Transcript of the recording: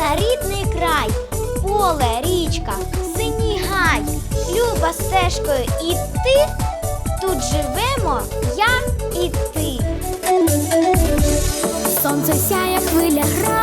на рідний край, поле, річка, синій гай, люба стежкою і ти Тут живемо я і ти. Сонце сяє, хвиля грає.